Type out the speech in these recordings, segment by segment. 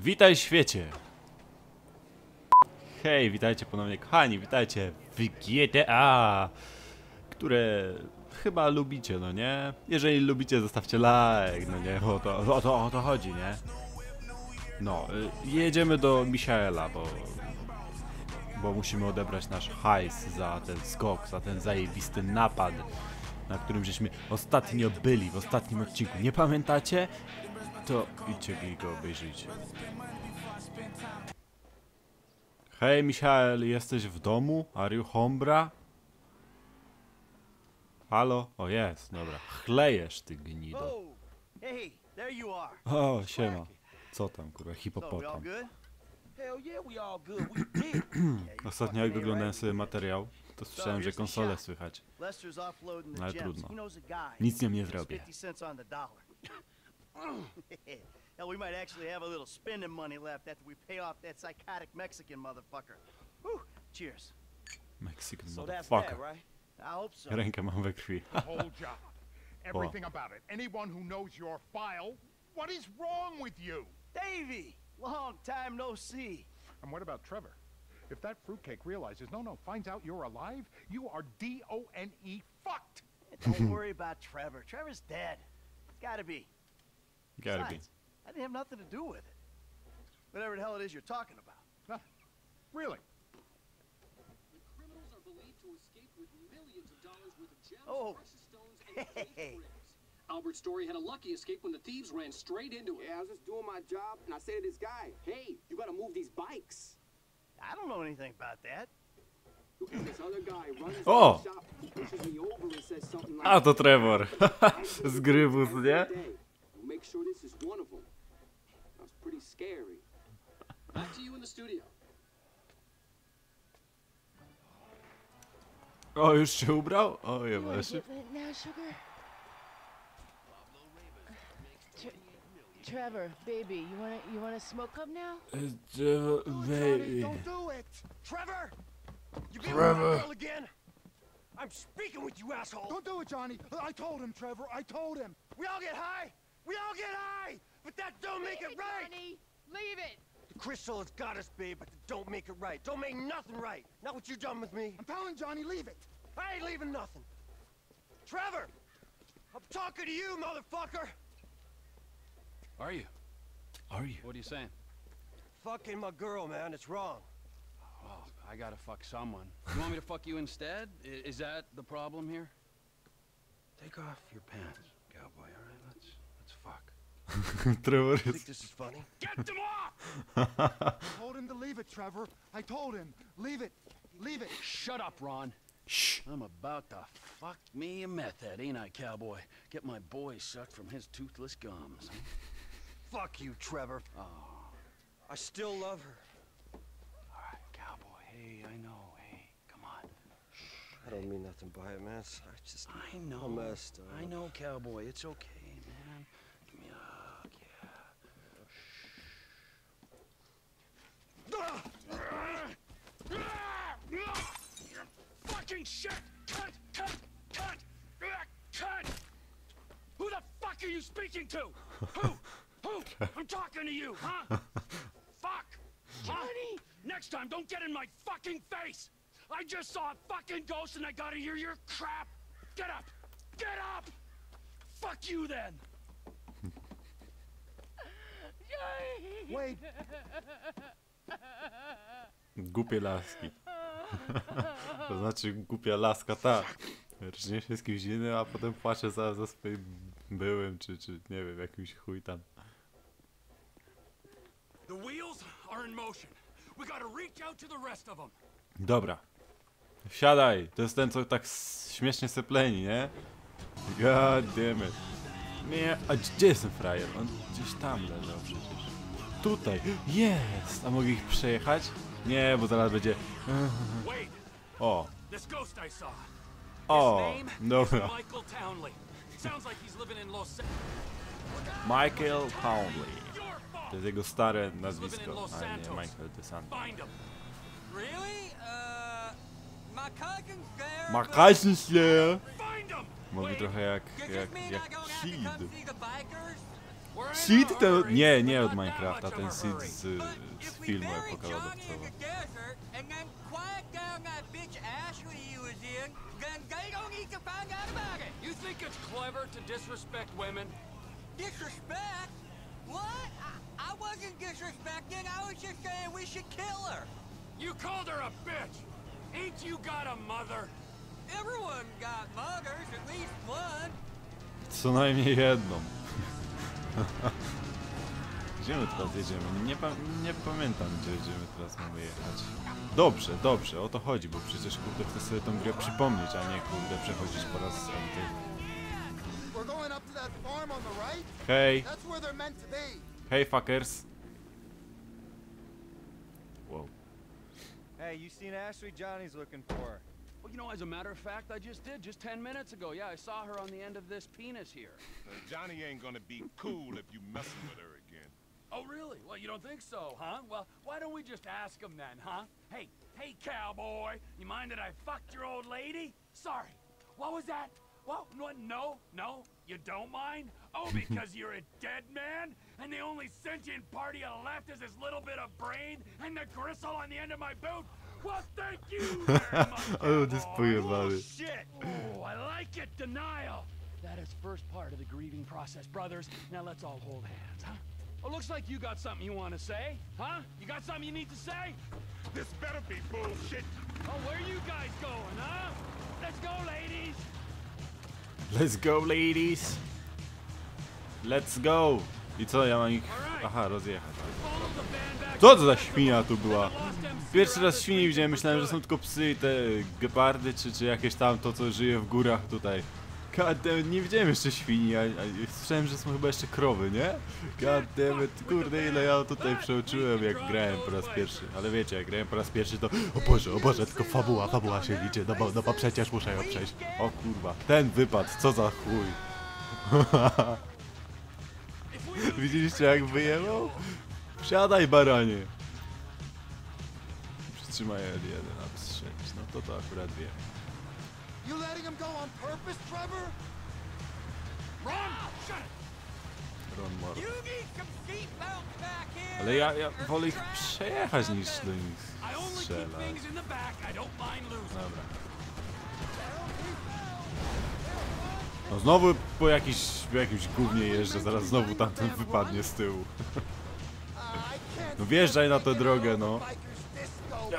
Witaj świecie! Hej, witajcie ponownie kochani, witajcie w GTA, które chyba lubicie, no nie? Jeżeli lubicie, zostawcie like, no nie? O to, o to, o to chodzi, nie? No, y, jedziemy do Michaela, bo... Bo musimy odebrać nasz hajs za ten skok, za ten zajebisty napad, na którym żeśmy ostatnio byli, w ostatnim odcinku. Nie pamiętacie? To idźcie i go obejrzyjcie. Hej, Michael, jesteś w domu? Are you hombra? Halo? O, jest, dobra. Chlejesz, ty gnido. Oh. O, siema. Co tam, kurwa, hipopotam. Ostatnio jak oglądałem sobie materiał, to słyszałem, że konsolę słychać. Ale trudno. Nic nią nie zrobię. 50 cents on the dollar. Hell, we might actually have a little spending money left after we pay off that psychotic Mexican motherfucker. Whew, cheers. Mexican motherfucker. So that's that, right? I hope so. Rękę mam we krwi. The whole job. Everything about it. Anyone who knows your file, what is wrong with you? Davey, long time no see. And what about Trevor? If that fruitcake realizes, no, no, finds out you're alive, you are D-O-N-E fucked. Don't worry about Trevor. Trevor's dead. It's gotta be. Gotta be. I didn't have nothing to do with it. Whatever the hell it is you're talking about. Nothing. Really? The criminals are believed to escape with millions of dollars worth of gems, Oh. precious stones, and Hey. engagement. Albert Story had a lucky escape when the thieves ran straight into him. Yeah, I was just doing my job, and I said to this guy, "Hey, you gotta move these bikes." I don't know anything about that. And this other guy runs Oh. the shop, pushes me over, and says something like, A, to Trevor. "I Z Grybus, every nie? day. We'll make sure this is one of them." That was pretty scary. Back to you in the studio. Oh, już się ubrał? O, You wanna jebasz. get now, sugar? Tre- Trevor, baby, you wanna you wanna smoke up now? Uh, oh, baby. Don't do it! Trevor! You being Trevor. with girl again? I'm speaking with you, asshole! Don't do it, Johnny. I told him, Trevor. I told him. We all get high! We all get high! But that don't make it right! Johnny, leave it. The crystal has got us, babe, but that don't make it right. Don't make nothing right. Not what you done with me. I'm telling Johnny, leave it. I ain't leaving nothing. Trevor! I'm talking to you, motherfucker! Are you? Are you? What are you saying? Fucking my girl, man. It's wrong. Well, I gotta fuck someone. You want me to fuck you instead? I- is that the problem here? Take off your pants, cowboy. All right, let's let's fuck. Trevor Think this is funny? Get them off! I told him to leave it, Trevor. I told him. Leave it. Leave it. Shut up, Ron. Shh. I'm about to fuck me a meth head, ain't I, cowboy? Get my boy sucked from his toothless gums. Fuck you, Trevor. Oh, I still love her. all right, cowboy. Hey, I know. Hey, come on. Shh. I don't mean nothing by it, man. I just... I know. I'm messed up. I know, cowboy. It's okay, man. Give me a hug, yeah. Fucking shit! Cut! Cut! Cut! Cut! Who the fuck are you speaking to? Who? Who? I'm talking to you, huh? Fuck! Johnny! Next time, don't get in my fucking face! I just saw a fucking ghost and I gotta hear your crap! Get up! Get up! Fuck you then! Wait. Głupie laski. To znaczy głupia laska ta. Rżnie się z kimś innym, a potem płacze za, za swoim byłym, czy, czy nie wiem, jakimś chuj tam. Dobra. Wsiadaj. To jest ten, co tak śmiesznie sepleni, nie? God damn it. Nie, a gdzie jest ten frajer? On gdzieś tam leżał przecież. Tutaj. Jest! A mogę ich przejechać? Nie, bo zaraz będzie... O, o, dobra. Michael Townley. To jest jego stare nazwisko, a nie Michael DeSanto. Find him. Really? My cousin's there. Ma but każdy się! Mówi trochę jak, jak, jak I Seed to... Nie, nie od Minecrafta, ten Seed z, z filmu Epoka Lodowcowa. You think it's clever to disrespect women? Disrespect? What? I, I wasn't disrespecting. I was just saying we should kill her. You called her a bitch. Ain't you got a mother? Everyone got mothers, at least one. Co najmniej jedną. Gdzie my teraz jedziemy? Nie, pa nie pamiętam, gdzie jedziemy teraz mamy jechać. Dobrze, dobrze, o to chodzi, bo przecież kurde chcę sobie tą grę przypomnieć, a nie kurde przechodzić po raz right. Hej, hej fuckers. Wow. Hey, you seen Ashley? Johnny's looking for her. Well, you know, as a matter of fact, I just did, just 10 minutes ago. Yeah, I saw her on the end of this penis here. Johnny ain't gonna be cool if you messing with her again. Oh, really? Well, you don't think so, huh? Well, why don't we just ask him then, huh? Hey, hey, cowboy, you mind that I fucked your old lady? Sorry. What was that? Well, no, no, no, you don't mind? Oh, because you're a dead man? And the only sentient part you left is this little bit of brain and the gristle on the end of my boot? Well, thank you very much, Ale to jest cowboy. pojebany. Shit! Oh, I like it, denial. That is first part of the grieving process, brothers. Now let's all hold hands, huh? Well, looks like you got something you want to say, huh? You got something you need to say? This better be bullshit. Oh, where are you guys going, huh? Let's go, ladies. Let's go ladies! Let's go! I co, ja mam ich... Aha, rozjechać. Co to za świnia tu była? Pierwszy raz świnie widziałem, myślałem, że są tylko psy i te gepardy, czy, czy jakieś tam to, co żyje w górach tutaj. God damn, nie widziałem jeszcze świni, a, a słyszałem, że są chyba jeszcze krowy, nie? God damn it, kurde, ile ja tutaj przeoczyłem, jak grałem po raz pierwszy. Ale wiecie, jak grałem po raz pierwszy, to o Boże, o Boże, tylko fabuła, fabuła się liczy, no bo, no bo przecież muszę ją przejść. O kurwa, ten wypad, co za chuj. Widzieliście jak wyjechał? Wsiadaj baranie. Przytrzymaj L1, aby strzelić. No to to akurat wiem. You letting him go on purpose, Trevor? Run! Shut it! Ron Mor. Here. Ale ja, ja wolę ich przejechać niż do nich strzelać. Dobra. No znowu po, jakiś, po jakimś gównie jeżdżę, zaraz znowu tamten wypadnie z tyłu. No wjeżdżaj na tę drogę, no.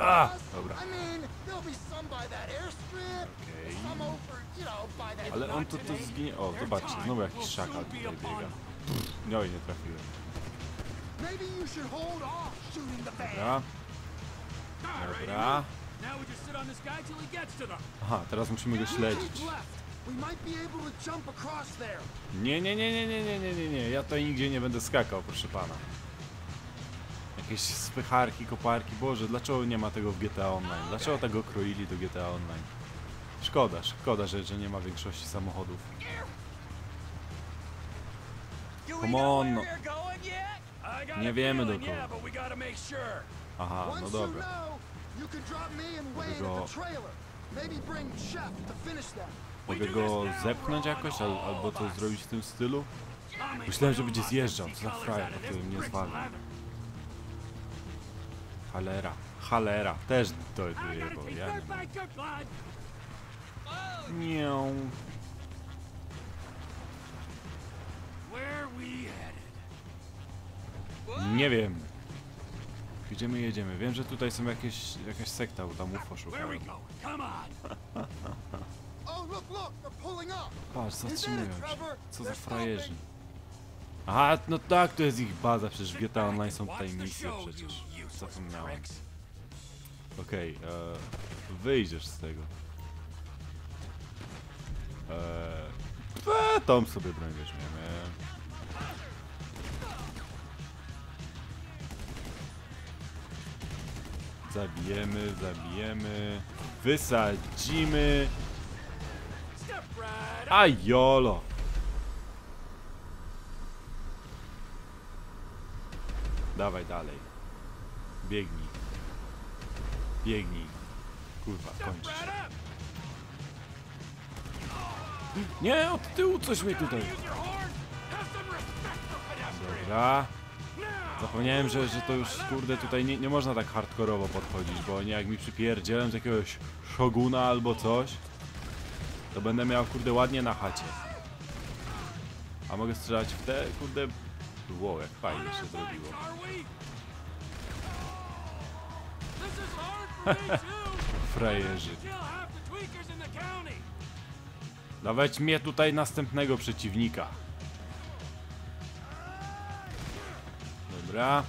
Ah, bus. dobra. That. Ale on to, to zginie... O, zobaczcie, znowu jakiś szakal tutaj biega. No i nie trafiłem. Dobra. Dobra. To. Aha, teraz musimy go śledzić. To. Nie, nie, nie, nie, nie, nie, nie, nie, nie. Ja tutaj nigdzie nie będę skakał, proszę pana jakieś spycharki, koparki. Boże, dlaczego nie ma tego w GTA Online? Dlaczego tak tego kroili do GTA Online? Szkoda, szkoda, że, że nie ma większości samochodów. Come on, no. Nie wiemy do. Aha, no dobra. Mogę go... Zepchnąć jakoś, albo to zrobić w tym stylu? Myślałem, że będzie zjeżdżał, co za frajer, który nie zwalnia. Halera. Halera. Też dojdzie, bo ja nie Nie. Nie wiem. Gdzie my jedziemy? Wiem, że tutaj są jakieś, jakaś sekta u tam UFO szukają. Patrz, zatrzymują się. Co za frajerzy. Aha, no tak, to jest ich baza, przecież w GTA Online są tajemnice przecież useless Zapomniałem. Okej, e, wyjdziesz z tego. Eee, Tom sobie broń weźmiemy. Zabijemy, zabijemy. Wysadzimy. A jolo! Dawaj dalej. Biegnij. Biegnij. Kurwa, kończ. Nie, od tyłu coś mnie tutaj. Dobra. Zapomniałem, że, że to już kurde tutaj nie, nie można tak hardkorowo podchodzić, bo nie jak mi przypierdzielem z jakiegoś shoguna albo coś, to będę miał kurde ładnie na chacie. A mogę strzelać w te kurde... Wow, jak fajnie się zrobiło. Frajerzy. Dawać mnie tutaj następnego przeciwnika. Dobra.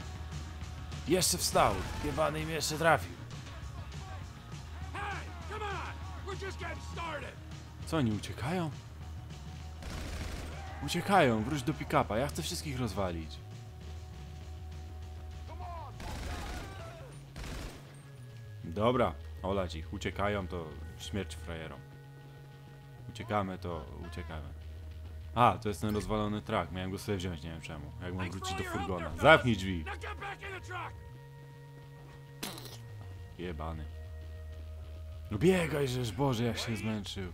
Jeszcze wstał. Jebany im jeszcze trafił. Co oni uciekają? Uciekają, wróć do pick-upa. Ja chcę wszystkich rozwalić. Dobra, olać ich. Uciekają, to śmierć frajerom. Uciekamy, to uciekamy. A, to jest ten rozwalony trak. Miałem go sobie wziąć, nie wiem czemu. Jak mam wrócić do furgona. Zamknij drzwi. Jebany. No biegaj, żeż Boże, jak się zmęczył.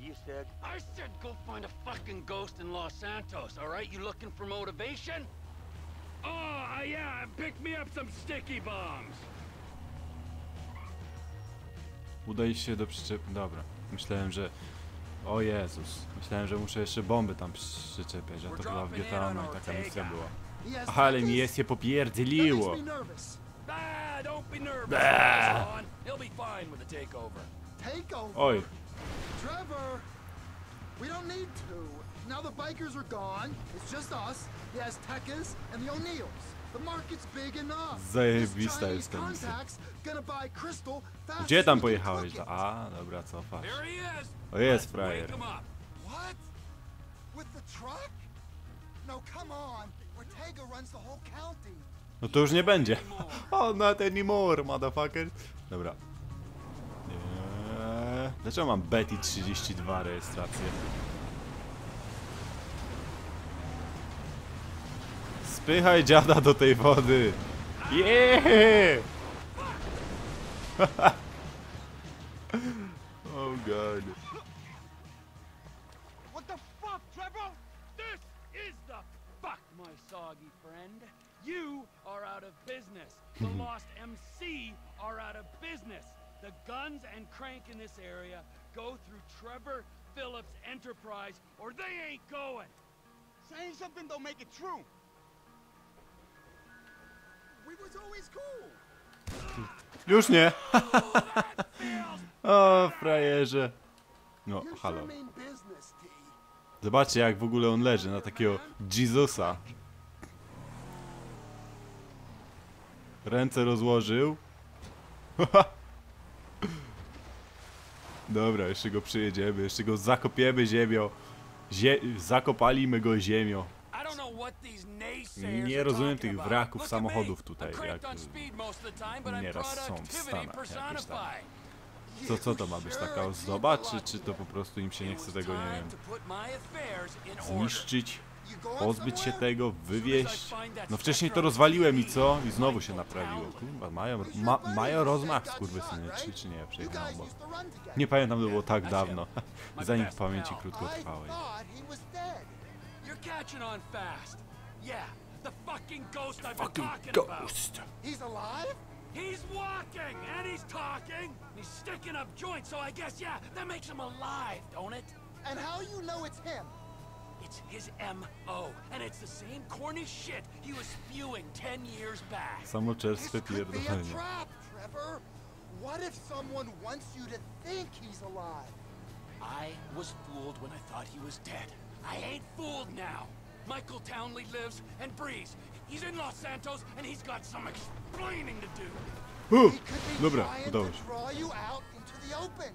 You said... I said go find a fucking ghost in Los Santos, alright? You looking for motivation? Oh, yeah, pick me up some sticky bombs. Udaj się do przyczep... Dobra. Myślałem, że... O Jezus. Myślałem, że muszę jeszcze bomby tam przyczepiać, a to chyba w GTA i taka misja była. Aha, ale mi jest się popierdzieliło. Oj, Trevor, we don't need to. Now the bikers are gone. It's just us, the Aztecas, and the O'Neills. The market's big enough. Zajebista jest ta misja. Gdzie tam pojechałeś? A, dobra, cofasz. O, jest frajer. No. No to już nie będzie. O, not anymore, motherfucker. Dobra. Dlaczego mam Betty 32 rejestrację? Spychaj dziada do tej wody. Yeah! oh god. What the fuck, Trevor? This is the fuck, my soggy friend. You are out of business. The Lost MC are out of business. The guns and crank in this area go through Trevor Phillips Enterprise, or they ain't going. Saying something don't make it true. Już nie. o, frajerze. No, halo. Zobaczcie jak w ogóle on leży na takiego Jezusa. Ręce rozłożył. Dobra, jeszcze go przyjedziemy, jeszcze go zakopiemy ziemią. Zie zakopalimy go ziemią. Nie rozumiem tych wraków samochodów tutaj, jak nieraz są w Stanach jakieś tam. Co, co to ma być taka ozdoba, czy, czy to po prostu im się nie chce tego, nie wiem, zniszczyć, pozbyć się tego, wywieźć? No wcześniej to rozwaliłem i co? I znowu się naprawiło. Kurwa, mają, ma, mają rozmach skurwysyny, czy, czy nie? Przejechałem together. Nie pamiętam, to było tak dawno. Zanim w pamięci I krótkotrwałej. Catching on fast. Yeah, the fucking ghost I've Fucking been talking about. ghost! He's alive? He's walking and he's talking. He's sticking up joints, so I guess yeah, that makes him alive, don't it? And how you know it's him? It's his M.O. And it's the same corny shit he was spewing 10 years back. Samoczerstwe This could be a trap, Trevor. What if someone wants you to think he's alive? I was fooled when I thought he was dead. I ain't fooled now. Michael Townley lives and breathes. He's in Los Santos and he's got some explaining to do. Huh, He could be Dobra, trying udało to się. draw you out into the open.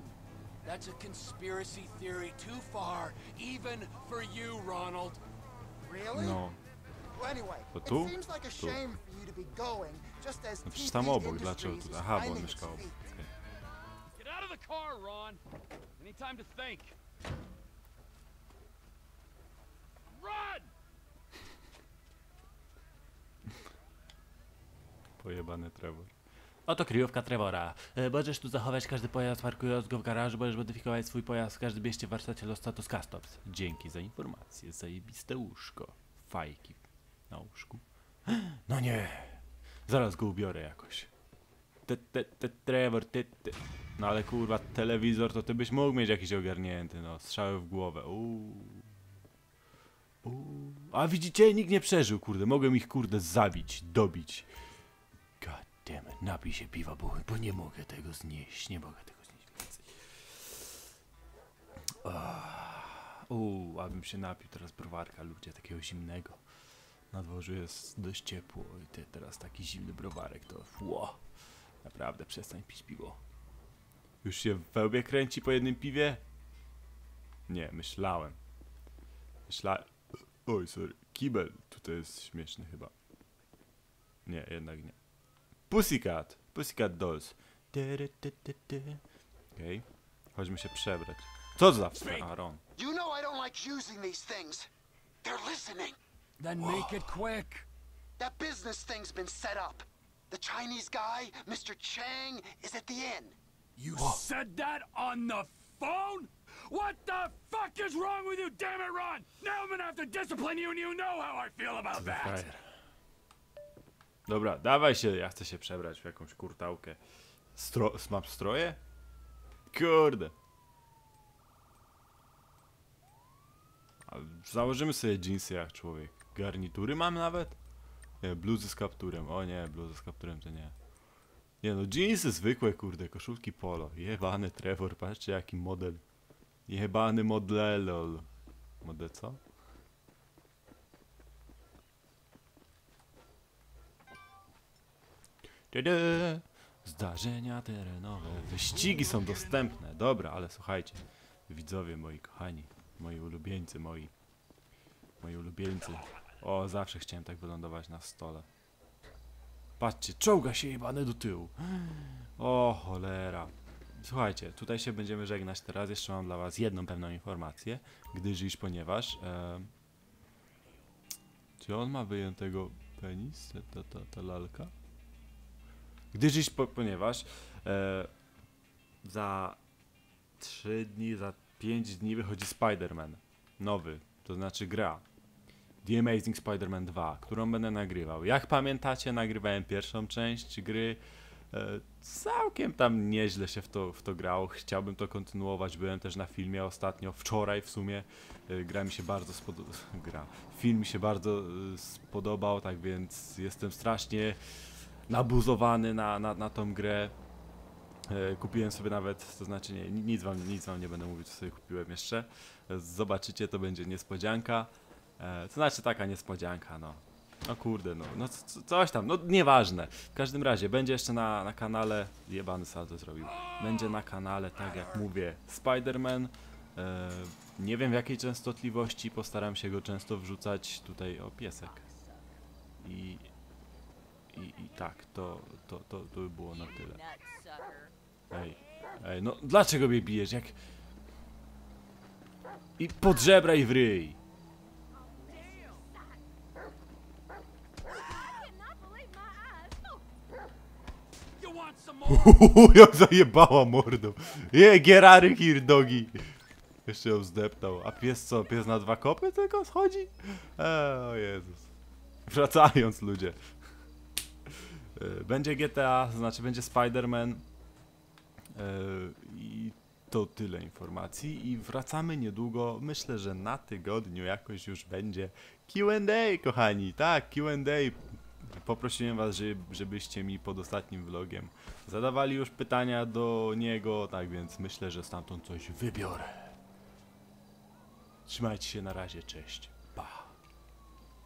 That's a conspiracy theory too far, even for you, Ronald. Really? No, Well, anyway, To it tu? seems like a Tu. shame for you to be going, just as no przecież tam obok, dlaczego Industries tutaj? is Aha, bo on finding its mieszkał obok. feet. Get out of the car, Ron. Any time to think. Pojebany Trevor. Oto kryjówka Trevora. E, Możesz tu zachować każdy pojazd parkując go w garażu, możesz modyfikować swój pojazd w każdym mieście w warsztacie Los Santos Customs. Dzięki za informację, zajebiste łóżko. fajki na łóżku. No nie, zaraz go ubiorę jakoś. Te, te, te, Trevor, ty, ty. No ale kurwa, telewizor to ty byś mógł mieć jakiś ogarnięty, no. Strzały w głowę, uuu. Uuu. A widzicie, nikt nie przeżył, kurde. Mogłem ich, kurde, zabić, dobić. Damn napij się piwa, bo, bo nie mogę tego znieść, nie mogę tego znieść więcej. Ah, Uuu, abym się napił teraz browarka, ludzie, takiego zimnego. Na dworzu jest dość ciepło i ty teraz taki zimny browarek to ło. Naprawdę przestań pić piwo. Już się w wełbie kręci po jednym piwie? Nie, myślałem. Myślałem. Oj, sorry. Kibel tutaj jest śmieszny chyba. Nie, jednak nie. Pussycat. Pussycat Dolls. Okej. Chodźmy się przebrać. Co za Aaron? You know I don't like using these things. They're listening. Then make it quick. That business thing's been set up. The Chinese guy, Mr. Chang, is at the inn. You said that on the phone? What the fuck is wrong with you, damn it, Ron? Now I'm gonna have to discipline you, and you know how I feel about that. Dobra, dawaj się, ja chcę się przebrać w jakąś kurtałkę. Stro mam stroje? Kurde. Założymy sobie jeansy jak człowiek. Garnitury mam nawet? Nie, bluzy z kapturem. O nie, bluzy z kapturem to nie. Nie no, jeansy zwykłe, kurde, koszulki polo. Jebany Trevor, patrzcie jaki model. Jebany model, lol. Model co? Zdarzenia terenowe. Wyścigi są dostępne. Dobra, ale słuchajcie. Widzowie moi kochani. Moi ulubieńcy, moi. Moi ulubieńcy. O, zawsze chciałem tak wylądować na stole. Patrzcie, czołga się jebane do tyłu. O, cholera. Słuchajcie, tutaj się będziemy żegnać teraz. Jeszcze mam dla was jedną pewną informację. Gdyż iż ponieważ... E, czy on ma wyjętego penis? Ta, ta, ta, lalka? Gdyż po, ponieważ e, za 3 dni, za 5 dni wychodzi Spider-Man. Nowy, to znaczy gra. The Amazing Spider-Man 2, którą będę nagrywał. Jak pamiętacie, nagrywałem pierwszą część gry. E, całkiem tam nieźle się w to, w to grało. Chciałbym to kontynuować. Byłem też na filmie ostatnio, wczoraj w sumie. E, gra mi się bardzo spodobał. Gra. Film mi się bardzo e, spodobał, tak więc jestem strasznie nabuzowany na, na, na tą grę. E, kupiłem sobie nawet, to znaczy nie, nic wam, nic wam nie będę mówić, co sobie kupiłem jeszcze. Zobaczycie, to będzie niespodzianka. E, to znaczy taka niespodzianka, no. No kurde, no, no co- coś tam, no nieważne. W każdym razie, będzie jeszcze na, na kanale, jebany saldo zrobił, będzie na kanale, tak jak mówię, Spider-Man. E, nie wiem w jakiej częstotliwości, postaram się go często wrzucać tutaj, o piesek. I, i, i tak, to, to, to, to by było na tyle. Ej, ej, no dlaczego mnie bijesz, jak... I pod żebra i w ryj. You want some more? jak zajebała mordą. Je, Gerary Hirdogi. Jeszcze ją zdeptał. A pies co, pies na dwa kopy tylko schodzi? E, o Jezus. Wracając ludzie. E, Będzie GTA, znaczy będzie Spider-Man. E, I to tyle informacji. I wracamy niedługo. Myślę, że na tygodniu jakoś już będzie QA, kochani. Tak, QA. Poprosiłem was, żeby, żebyście mi pod ostatnim vlogiem zadawali już pytania do niego, tak więc myślę, że stamtąd coś wybiorę. Trzymajcie się na razie, cześć.